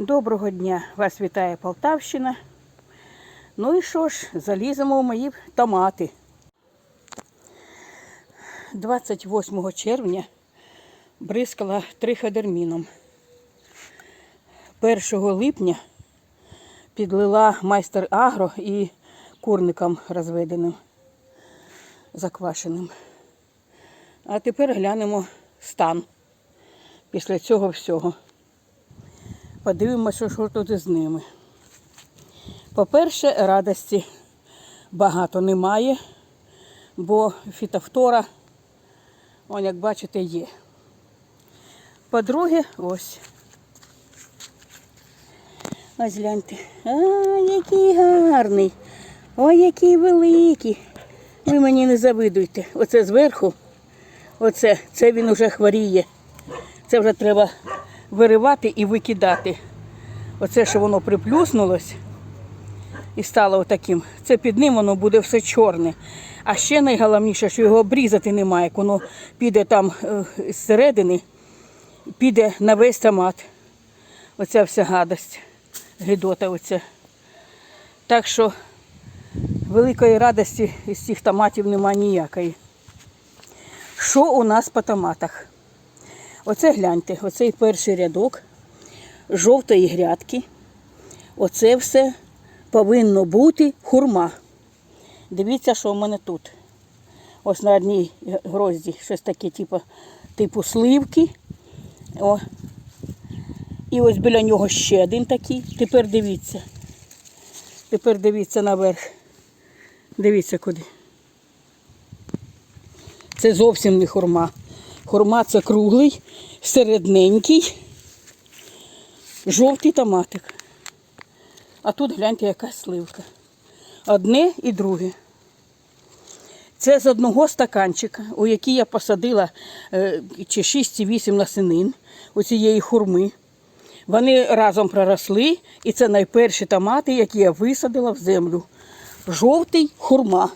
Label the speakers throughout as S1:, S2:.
S1: Доброго дня! Вас вітає Полтавщина. Ну і що ж, заліземо в мої томати. 28 червня бризкала триходерміном. 1 липня підлила майстер агро і курникам розведеним, заквашеним. А тепер глянемо стан після цього всього. Подивимося, що тут із ними. По-перше, радості багато немає, бо фітофтора, он, як бачите, є. По-друге, ось. Ось гляньте. А, який гарний. Ой, який великий. Ви мені не завидуйте. Оце зверху, оце, це він уже хворіє. Це вже треба виривати і викидати. Оце, що воно приплюснулось і стало отаким. Це під ним воно буде все чорне. А ще найголовніше, що його обрізати немає, як воно піде там е, зсередини, піде на весь томат. Оця вся гадость, гидота оця. Так що великої радості із цих томатів немає ніякої. Що у нас по томатах? Оце гляньте, оцей перший рядок жовтої грядки. Оце все повинно бути хурма. Дивіться, що в мене тут. Ось на одній грозді щось таке, типу, типу сливки. О. І ось біля нього ще один такий. Тепер дивіться. Тепер дивіться наверх. Дивіться куди. Це зовсім не хурма. Хурма це круглий, середненький, жовтий томатик. А тут гляньте, якась сливка. Одне і друге. Це з одного стаканчика, у який я посадила е, чи 6 чи 8 насенин у цієї хурми. Вони разом проросли, і це найперші томати, які я висадила в землю. Жовтий хурма.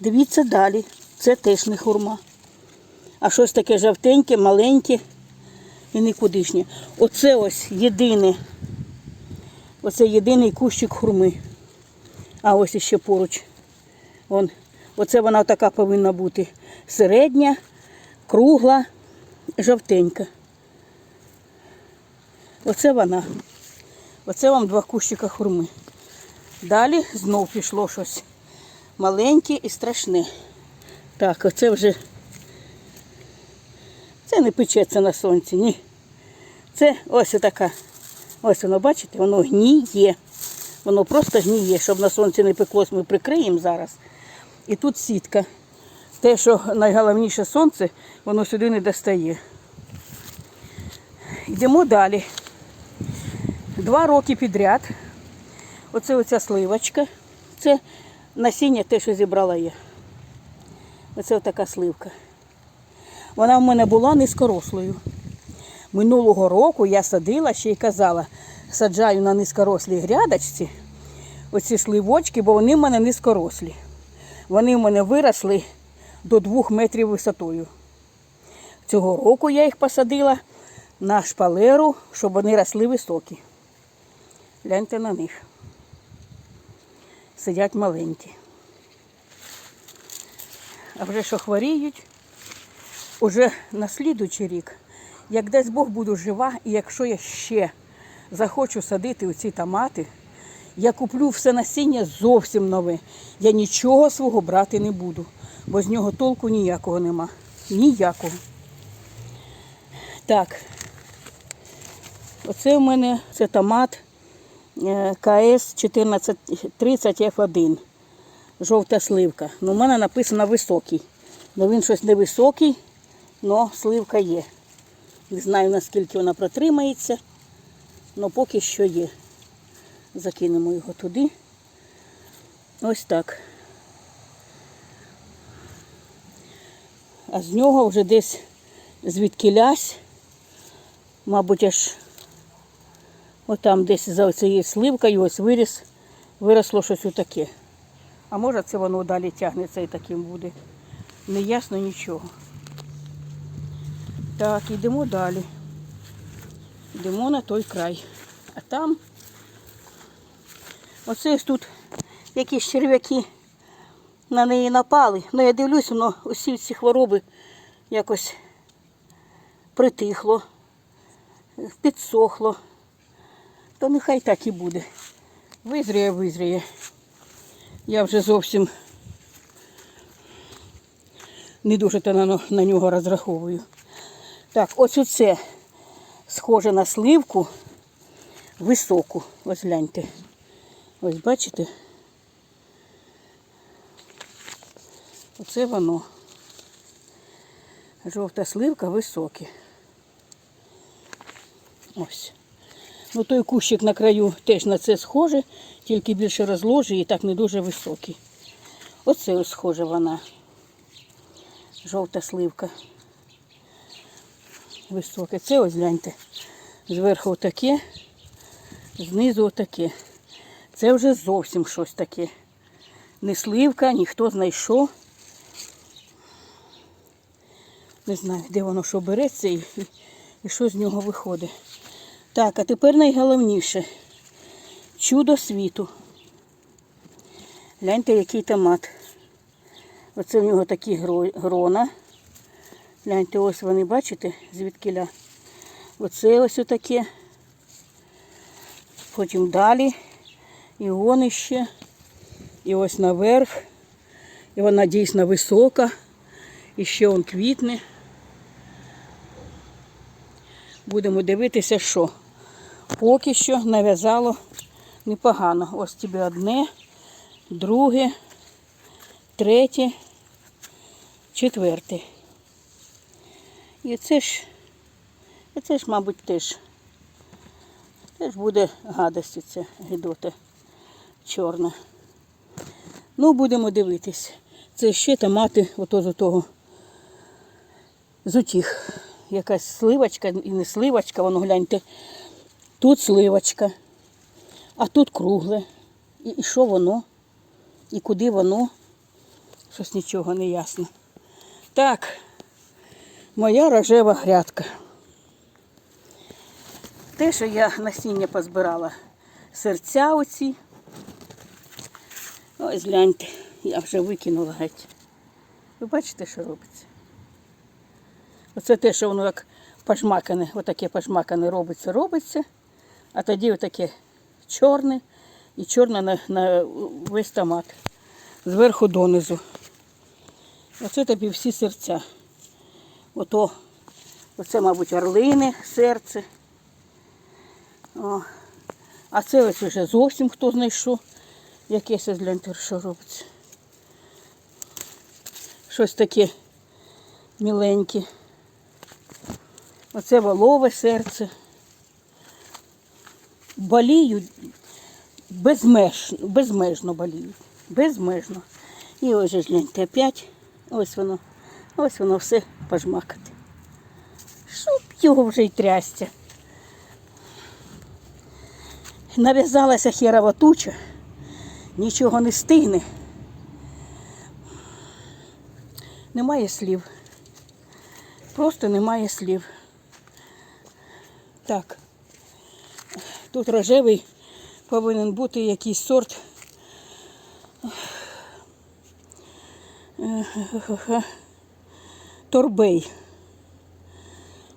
S1: Дивіться далі. Це теж не хурма. А щось таке жовтеньке, маленьке і нікудишнє. Оце ось єдине. Оце єдиний кущик хурми. А ось іще поруч. Вон. Оце вона така повинна бути середня, кругла, жовтенька. Оце вона. Оце вам два кущика хурми. Далі знов пішло щось маленьке і страшне. Так, оце вже. Це не печеться на сонці, ні. Це ось така. Ось воно, бачите, воно гніє. Воно просто гніє, щоб на сонці не пеклось, ми прикриємо зараз. І тут сітка. Те, що найголовніше сонце, воно сюди не достає. Йдемо далі. Два роки підряд. Оце оця сливочка. Це насіння те, що зібрала я. Оце така сливка. Вона в мене була низькорослою. Минулого року я садила ще й казала, саджаю на низькорослій грядочці оці сливочки, бо вони в мене низькорослі. Вони в мене виросли до двох метрів висотою. Цього року я їх посадила на шпалеру, щоб вони росли високі. Гляньте на них. Сидять маленькі. А вже що хворіють, уже на слідуючий рік, як дасть Бог буду жива, і якщо я ще захочу садити оці томати, я куплю все насіння зовсім нове. Я нічого свого брати не буду, бо з нього толку ніякого нема. Ніякого. Так. Оце у мене це томат е, КС 1430 F1. Жовта сливка. Ну, у мене написано високий. Ну він щось невисокий, але сливка є. Не знаю наскільки вона протримається, але поки що є. Закинемо його туди. Ось так. А з нього вже десь звідкилясь, мабуть, аж отам десь за цією сливкою ось виріс, виросло щось отаке. А може це воно далі тягнеться і таким буде. Не ясно нічого. Так, йдемо далі. Йдемо на той край. А там оце ось тут якісь черв'яки на неї напали. Ну я дивлюсь, воно усі ці хвороби якось притихло, підсохло. То нехай так і буде. Визріє, визріє. Я вже зовсім не дуже на, на нього розраховую. Так, ось оце схоже на сливку високу. Ось гляньте. Ось бачите? Оце воно. Жовта сливка високі. Ось. Ну той кущик на краю теж на це схоже, тільки більше розложує і так не дуже високий. Оце ось схоже вона. Жовта сливка. Високе. Це ось гляньте. Зверху отаке, знизу отаке. Це вже зовсім щось таке. Не сливка, ніхто знайшов. Не знаю, де воно що береться і, і, і що з нього виходить. Так, а тепер найголовніше. Чудо світу. Гляньте, який томат. Оце в нього такі грона. Гляньте, ось вони, бачите, звідкиля. Оце ось отаке. Потім далі. І вон іще. І ось наверх. І вона дійсно висока. І ще он квітне. Будемо дивитися, що поки що нав'язало непогано. Ось тобі одне, друге, третє, четверте. І це ж, і це ж, мабуть, теж, теж буде гадості ця гидота чорна. Ну, будемо дивитись. Це ще томати ото з того з утіх. Якась сливочка і не сливочка, воно гляньте. Тут сливочка, а тут кругле. І, і що воно? І куди воно? Щось нічого не ясно. Так, моя рожева грядка. Те, що я насіння позбирала серця оці. Ось гляньте, я вже викинула геть. Ви бачите, що робиться? Оце те, що воно як пашмакане, отаке пашмакане робиться, робиться, а тоді отаке чорне і чорне на, на весь томат. Зверху донизу. Оце тобі всі серця. Ото, оце, мабуть, орлине серце. О. А це ось вже зовсім хто знайшов. Якесь ось гляньте, що робиться. Щось таке міленьке. Оце волове серце. Болію безмеж, безмежно болію. Безмежно. І ось же гляньте опять. Ось воно. Ось воно все пожмакати. Щоб його вже й трясся. Нав'язалася херова туча, нічого не стигне. Немає слів. Просто немає слів. Так. Тут рожевий повинен бути якийсь сорт. Торбей.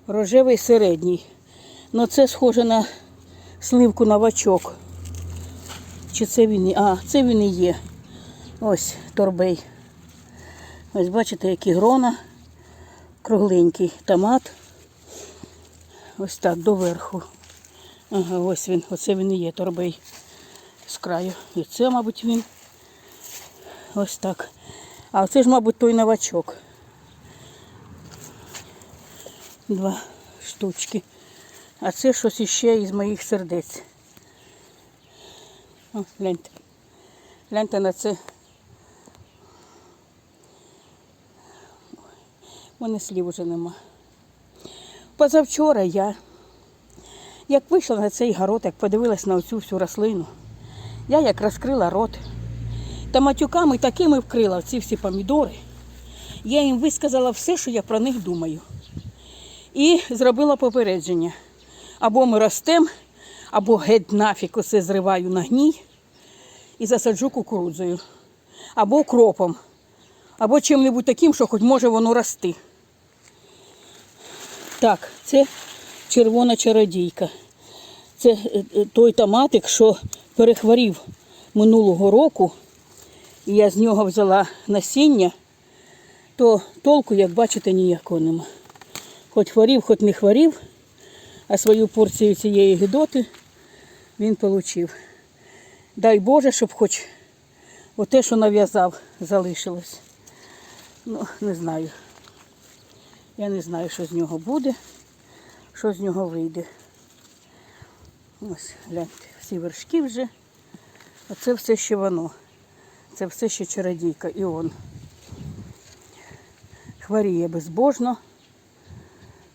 S1: Рожевий середній. Ну це схоже на сливку новачок. Чи це він. А, це він і є. Ось торбей. Ось бачите, які грона. Кругленький томат. Ось так доверху. Ага, ось він, оце він і є торбей з краю. І це, мабуть, він. Ось так. А оце ж, мабуть, той новачок. Два штучки. А це щось іще із моїх сердець. О, гляньте. Гляньте на це. Мене слів уже нема. Позавчора я, як вийшла на цей город, як подивилась на оцю всю рослину, я як розкрила рот. Та матюками такими вкрила ці всі помідори. Я їм висказала все, що я про них думаю. І зробила попередження. Або ми ростемо, або геть нафіг усе зриваю на гній і засаджу кукурудзою, або укропом, або чим-небудь таким, що хоч може воно рости. Так, це червона чародійка. Це е, е, той томатик, що перехворів минулого року, і я з нього взяла насіння, то толку, як бачите, ніякого нема. Хоч хворів, хоч не хворів, а свою порцію цієї гидоти він отримав. Дай Боже, щоб хоч оте, що нав'язав, залишилось. Ну, не знаю. Я не знаю, що з нього буде, що з нього вийде. Ось, гляньте, всі вершки вже. Оце все ще воно. Це все ще чародійка і он. Хворіє безбожно,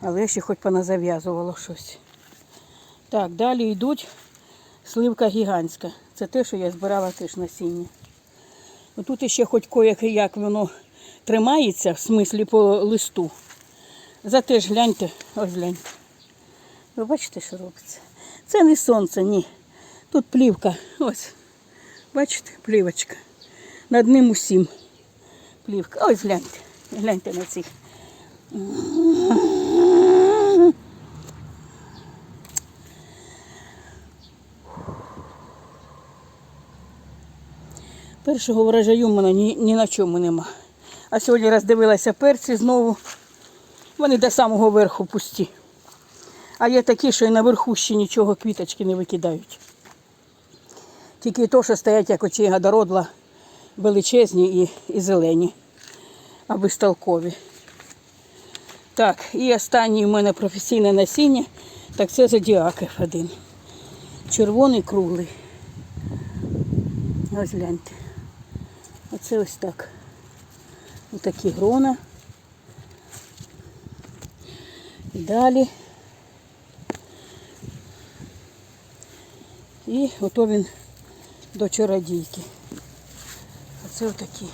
S1: але ще хоч поназав'язувало щось. Так, далі йдуть сливка гігантська. Це те, що я збирала теж насіння. Тут ще хоч як воно тримається, в смислі по листу. Зате ж гляньте, ось гляньте. Ви бачите, що робиться? Це не сонце, ні. Тут плівка. Ось. Бачите, плівочка. Над ним усім плівка. Ось гляньте. Гляньте на цих. Першого врожаю в мене ні, ні на чому нема. А сьогодні роздивилася перці знову. Вони до самого верху пусті. А є такі, що і наверху ще нічого квіточки не викидають. Тільки то, що стоять як очі гадородла, величезні і, і зелені, а безтолкові. Так, і останнє у мене професійне насіння, так це зодіак F1. Червоний круглий. Ось гляньте. Оце ось так. Ось такі грона. Далі. І ото він до чародійки. Оце отакі.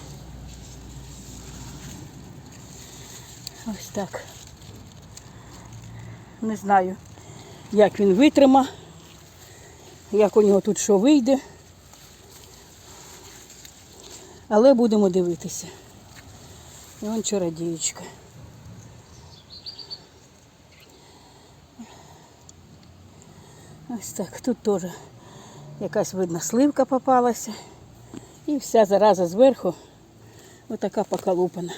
S1: Ось так. Не знаю, як він витрима, як у нього тут що вийде. Але будемо дивитися. І вон чародієчка. Ось так, тут теж якась видна сливка попалася. І вся зараза зверху отака поколупана.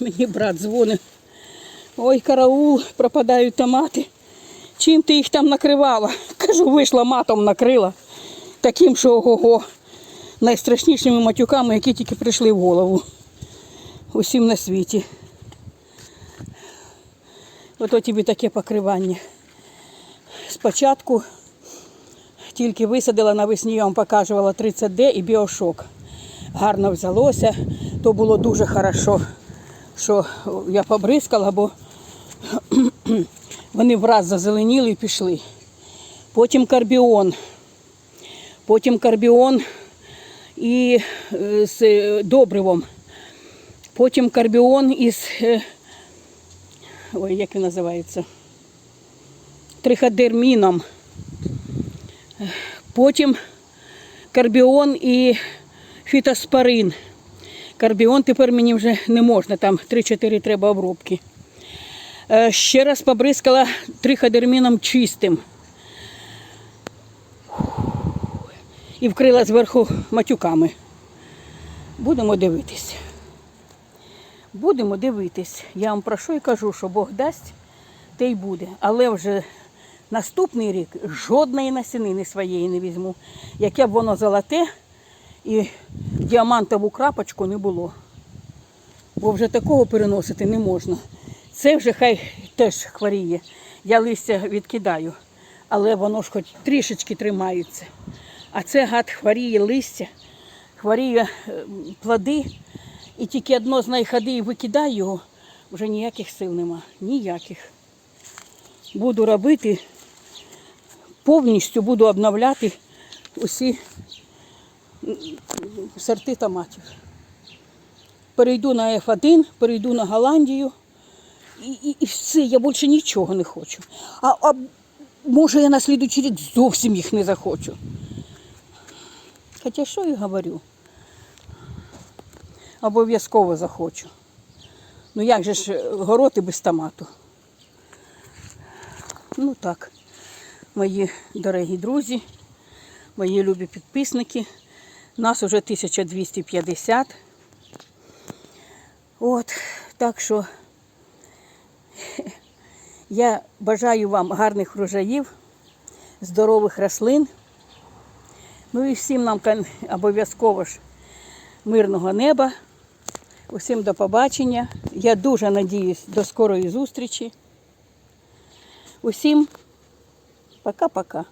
S1: Мені брат дзвонить. Ой, караул, пропадають томати. Чим ти їх там накривала? Кажу, вийшла матом накрила. Таким, що ого-го. Найстрашнішими матюками, які тільки прийшли в голову. Усім на світі. Ото тобі таке покривання. Спочатку тільки висадила навесні, я вам показувала 30D і біошок. Гарно взялося, то було дуже хорошо, що я побризкала, бо вони враз зазеленіли і пішли. Потім карбіон. Потім карбіон і е, з е, добривом. Потім карбіон із е, ой, як він називається? Триходерміном. Потім карбіон і фітоспорин. Карбіон тепер мені вже не можна, там 3-4 треба обробки. Ще раз побризкала триходерміном чистим. І вкрила зверху матюками. Будемо дивитись. Будемо дивитись. Я вам про що і кажу, що Бог дасть, те й буде. Але вже наступний рік жодної насінини своєї не візьму. Яке б воно золоте і діамантову крапочку не було. Бо вже такого переносити не можна. Це вже хай теж хворіє. Я листя відкидаю, але воно ж хоч трішечки тримається. А це гад хворіє листя, хворіє е, плоди, і тільки одно з найходи і викидаю його, вже ніяких сил нема. Ніяких. Буду робити, повністю буду обновляти усі сорти томатів. Перейду на F1, перейду на Голландію і, і, і все, я більше нічого не хочу. А, а може я на слідуючий рік зовсім їх не захочу. Хоча що я говорю? Обов'язково захочу. Ну як же ж е, город і без томату? Ну так, мої дорогі друзі, мої любі підписники. Нас уже 1250. От, так що я бажаю вам гарних врожаїв, здорових рослин. Ну і всім нам обов'язково ж мирного неба. Усім до побачення. Я дуже надіюсь до скорої зустрічі. Усім пока-пока.